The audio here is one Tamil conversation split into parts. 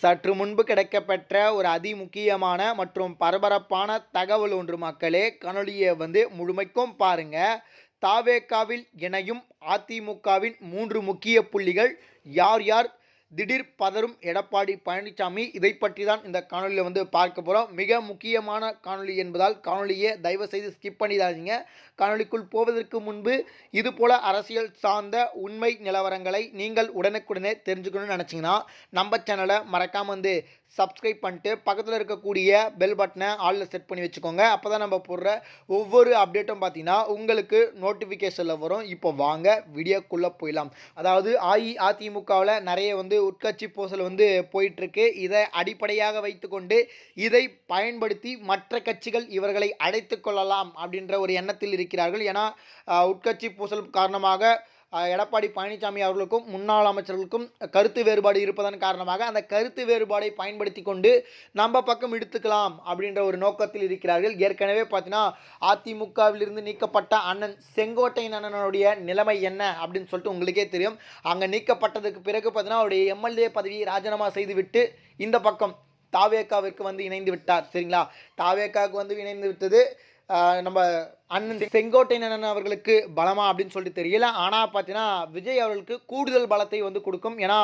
சற்று முன்பு கிடைக்கப்பெற்ற ஒரு அதிமுக்கியமான மற்றும் பரபரப்பான தகவல் ஒன்று மக்களே கனொலியை வந்து முழுமைக்கும் பாருங்க. தாவேக்காவில் இணையும் அதிமுகவின் மூன்று முக்கிய புள்ளிகள் யார் யார்? திடீர் பதறும் எடப்பாடி பழனிசாமி இதை பற்றி தான் இந்த காணொலியில் வந்து பார்க்க போகிறோம் மிக முக்கியமான காணொலி என்பதால் காணொலியை தயவு செய்து ஸ்கிப் பண்ணிடாதீங்க. காணொலிக்குள் போவதற்கு முன்பு இது போல அரசியல் சார்ந்த உண்மை நிலவரங்களை நீங்கள் உடனுக்குடனே தெரிஞ்சுக்கணும்னு நினச்சிங்கன்னா நம்ம சேனலை மறக்காமல் வந்து சப்ஸ்கிரைப் பண்ணிட்டு பக்கத்தில் இருக்கக்கூடிய பெல் பட்டனை ஆளில் செட் பண்ணி வச்சுக்கோங்க. அப்போ தான் நம்ம போடுற ஒவ்வொரு அப்டேட்டும் பார்த்தீங்கன்னா உங்களுக்கு நோட்டிஃபிகேஷனில் வரும். இப்போ வாங்க வீடியோக்குள்ளே போயிடலாம். அதாவது அஇஅதிமுகவில் நிறைய வந்து உட்கட்சி பூசல் வந்து போயிட்டுருக்கு. இதை அடிப்படையாக வைத்துக்கொண்டு இதை பயன்படுத்தி மற்ற கட்சிகள் இவர்களை அழைத்து கொள்ளலாம் அப்படின்ற ஒரு எண்ணத்தில் இருக்கிறார்கள். ஏன்னா உட்கட்சி பூசல் காரணமாக எடப்பாடி பழனிசாமி அவர்களுக்கும் முன்னாள் அமைச்சர்களுக்கும் கருத்து வேறுபாடு இருப்பதன் காரணமாக அந்த கருத்து வேறுபாடை பயன்படுத்தி கொண்டு நம்ம பக்கம் எடுத்துக்கலாம் அப்படின்ற ஒரு நோக்கத்தில் இருக்கிறார்கள். ஏற்கனவே பார்த்தீங்கன்னா அதிமுகவிலிருந்து நீக்கப்பட்ட அண்ணன் செங்கோட்டையன் அண்ணனுடைய நிலைமை என்ன அப்படின்னு சொல்லிட்டு உங்களுக்கே தெரியும். அங்கே நீக்கப்பட்டதுக்கு பிறகு பார்த்தீங்கன்னா அவருடைய எம்எல்ஏ பதவியை ராஜினாமா செய்துவிட்டு இந்த பக்கம் தாவேக்காவிற்கு வந்து இணைந்து விட்டார். சரிங்களா? தாவேக்காவுக்கு வந்து இணைந்து விட்டது. நம்ம அண்ணன் செங்கோட்டையன் அண்ணன் அவர்களுக்கு பலமா அப்படின்னு சொல்லிட்டு தெரியல. ஆனால் பார்த்தீங்கன்னா விஜய் அவர்களுக்கு கூடுதல் பலத்தை வந்து கொடுக்கும். ஏன்னா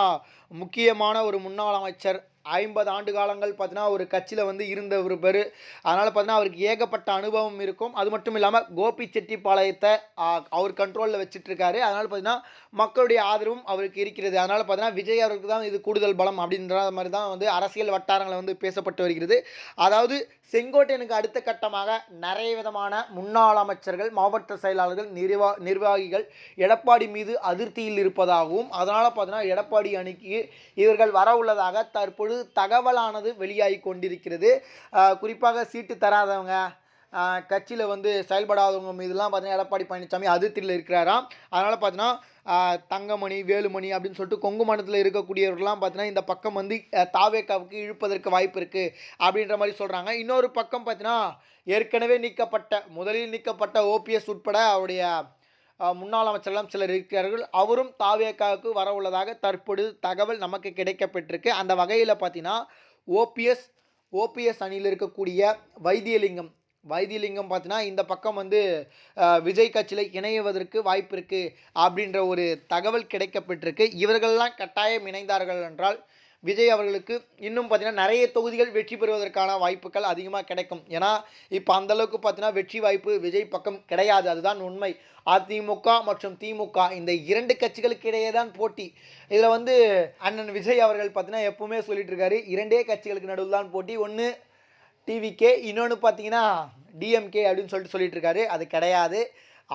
முக்கியமான ஒரு முன்னாள் அமைச்சர் ஐம்பது ஆண்டு காலங்கள் பார்த்தீங்கன்னா ஒரு கட்சியில் வந்து இருந்த ஒரு பேர். அதனால் பார்த்தீங்கன்னா அவருக்கு ஏகப்பட்ட அனுபவம் இருக்கும். அது மட்டும் இல்லாமல் கோபி செட்டிப்பாளையத்தை அவர் கண்ட்ரோலில் வச்சுட்ருக்காரு. அதனால் பார்த்தீங்கன்னா மக்களுடைய ஆதரவும் அவருக்கு இருக்கிறது. அதனால் பார்த்தீங்கன்னா விஜய் அவருக்கு தான் இது கூடுதல் பலம் அப்படின்ற மாதிரி தான் வந்து அரசியல் வட்டாரங்களில் வந்து பேசப்பட்டு வருகிறது. அதாவது செங்கோட்டையனுக்கு அடுத்த கட்டமாக நிறைய விதமான முன்னாள் அமைச்சர்கள் மாவட்ட செயலாளர்கள் நிர்வா நிர்வாகிகள் எடப்பாடி மீது அதிருப்தியில் இருப்பதாகவும் அதனால் பார்த்தீங்கன்னா எடப்பாடி அணிக்கு இவர்கள் வர உள்ளதாக தற்பொழுது தகவலானது வெளியாகி கொண்டிருக்கிறது. குறிப்பாக சீட்டு தராதவங்க கட்சியில் வந்து செயல்படாதவங்க மீதுலாம் பார்த்தீங்கன்னா எடப்பாடி பழனிசாமி அதிருப்தியில் இருக்கிறாராம். அதனால் பார்த்தீங்கன்னா தங்கமணி வேலுமணி அப்படின்னு சொல்லிட்டு கொங்கு மண்டலத்தில் இருக்கக்கூடியவர்கள்லாம் பார்த்தீங்கன்னா இந்த பக்கம் வந்து தாவேக்காவுக்கு இழுப்பதற்கு வாய்ப்பு இருக்குது அப்படின்ற மாதிரி சொல்கிறாங்க இன்னொரு பக்கம் பார்த்தீங்கன்னா ஏற்கனவே நீக்கப்பட்ட முதலில் நீக்கப்பட்ட ஓபிஎஸ் உட்பட அவருடைய முன்னாள் அமைச்சரெல்லாம் சிலர் இருக்கிறார்கள். அவரும் தாவேக்காவுக்கு வர உள்ளதாக தற்பொழுது தகவல் நமக்கு கிடைக்கப்பட்டிருக்கு. அந்த வகையில் பார்த்தீங்கன்னா ஓபிஎஸ் ஓபிஎஸ் அணியில் இருக்கக்கூடிய வைத்தியலிங்கம். வைத்தியலிங்கம் பார்த்தீங்கன்னா இந்த பக்கம் வந்து விஜய் கட்சியில் இணைவதற்கு வாய்ப்பு இருக்குது அப்படின்ற ஒரு தகவல் கிடைக்கப்பட்டிருக்கு. இவர்கள்லாம் கட்டாயம் இணைந்தார்கள் என்றால் விஜய் அவர்களுக்கு இன்னும் பார்த்திங்கன்னா நிறைய தொகுதிகள் வெற்றி பெறுவதற்கான வாய்ப்புகள் அதிகமாக கிடைக்கும். ஏன்னா இப்போ அந்தளவுக்கு பார்த்தீங்கன்னா வெற்றி வாய்ப்பு விஜய் பக்கம் கிடையாது. அதுதான் உண்மை. அதிமுக மற்றும் திமுக இந்த இரண்டு கட்சிகளுக்கு இடையே தான் போட்டி. இதில் வந்து அண்ணன் விஜய் அவர்கள் பார்த்தீங்கன்னா எப்பவுமே சொல்லிட்டு இருக்காரு இரண்டே கட்சிகளுக்கு நடுவில் தான் போட்டி. ஒன்று டிவிகே இன்னொன்று பார்த்தீங்கன்னா டிஎம்கே அப்படின்னு சொல்லிட்டு சொல்லிட்டு இருக்காரு. அது கிடையாது.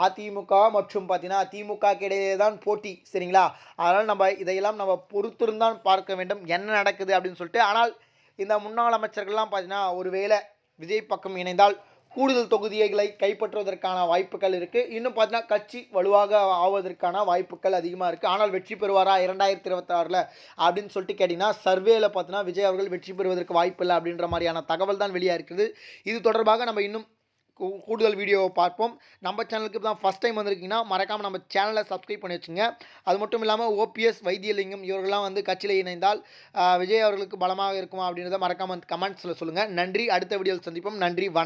அதிமுக மற்றும் பார்த்தீங்கன்னா திமுக இடையே தான் போட்டி சரிங்களா? அதனால் நம்ம இதையெல்லாம் நம்ம பொறுத்திருந்தான் பார்க்க வேண்டும். என்ன நடக்குது அப்படின்னு சொல்லிட்டு ஆனால் இந்த முன்னாள் அமைச்சர்கள்லாம் பார்த்தீங்கன்னா ஒருவேளை விஜய் பக்கம் இணைந்தால் கூடுதல் தொகுதிகளை கைப்பற்றுவதற்கான வாய்ப்புகள் இருக்குது இன்னும் பார்த்தீங்கன்னா கட்சி வலுவாக ஆவதற்கான வாய்ப்புகள் அதிகமாக இருக்குது ஆனால் வெற்றி பெறுவாரா இரண்டாயிரத்தி இருபத்தாறில் அப்படின்னு சொல்லிட்டு கேட்டிங்கன்னா சர்வேல பார்த்தீங்கன்னா விஜய் அவர்கள் வெற்றி பெறுவதற்கு வாய்ப்பில்லை அப்படின்ற மாதிரியான தகவல் தான் வெளியாக இருக்குது இது தொடர்பாக நம்ம இன்னும் கூடுதல் வீடியோவை பார்ப்போம். நம்ம சேனலுக்கு தான் ஃபஸ்ட் டைம் வந்திருக்கீங்கன்னா மறக்காமல் நம்ம சேனலை சப்ஸ்கிரைப் பண்ணி வச்சுங்க. அது மட்டும் இல்லாமல் ஓபிஎஸ் வைத்தியலிங்கம் இவர்கள்லாம் வந்து கட்சியில் இணைந்தால் விஜய் அவர்களுக்கு பலமாக இருக்குமா அப்படின்றத மறக்காமல் கமெண்ட்ஸில் சொல்லுங்கள் நன்றி. அடுத்த வீடியோவில் சந்திப்போம். நன்றி. வணக்கம்.